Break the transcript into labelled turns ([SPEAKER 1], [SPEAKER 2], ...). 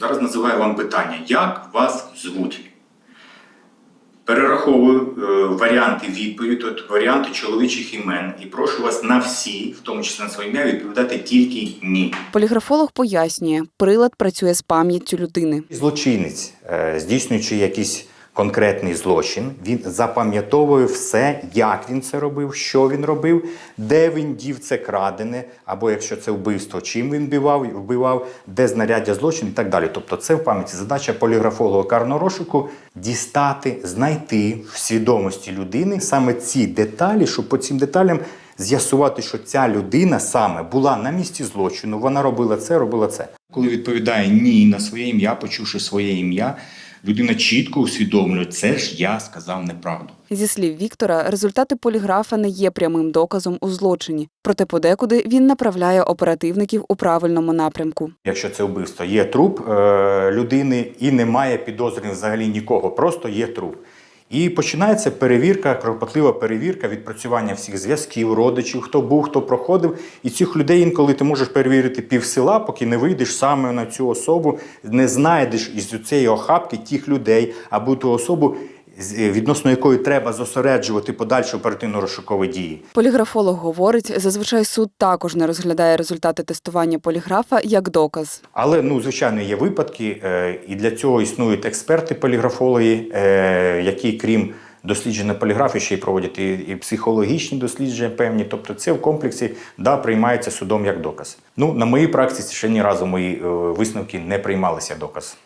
[SPEAKER 1] Зараз називаю вам питання, як вас звуть? Перераховую е, варіанти відповіді, тобто варіанти чоловічих імен, і прошу вас на всі, в тому числі на своє ім'я, відповідати тільки ні.
[SPEAKER 2] Поліграфолог пояснює, прилад працює з пам'яттю людини.
[SPEAKER 3] Злочинець, е, здійснюючи якийсь конкретний злочин, він запам'ятовує все, як він це робив, що він робив, де він дів це крадене, або якщо це вбивство, чим він вбивав, вбивав, де знаряддя злочину і так далі. Тобто, це в пам'яті задача поліграфолога карного розшуку дістати, знайти в свідомості людини саме ці деталі, щоб по цим деталям з'ясувати, що ця людина саме була на місці злочину, вона робила це, робила це.
[SPEAKER 1] Коли відповідає ні на своє ім'я, почувши своє ім'я, людина чітко усвідомлює, це ж я сказав неправду.
[SPEAKER 2] Зі слів Віктора, результати поліграфа не є прямим доказом у злочині, проте подекуди він направляє оперативників у правильному напрямку.
[SPEAKER 3] Якщо це вбивство, є труп е, людини і немає підозрюваних взагалі нікого, просто є труп. І починається перевірка, кропотлива перевірка, відпрацювання всіх зв'язків, родичів, хто був, хто проходив. І цих людей інколи ти можеш перевірити пів села, поки не вийдеш саме на цю особу, не знайдеш із цієї охапки тих людей або ту особу, відносно якої треба зосереджувати подальші оперативно-розшукові дії.
[SPEAKER 2] Поліграфолог говорить, зазвичай суд також не розглядає результати тестування поліграфа як доказ.
[SPEAKER 3] Але ну звичайно є випадки, е, і для цього існують експерти поліграфологи, е, які крім дослідження поліграфії ще й проводять і, і психологічні дослідження певні. Тобто це в комплексі да, приймається судом як доказ. Ну на моїй практиці ще ні разу мої е, висновки не приймалися доказ.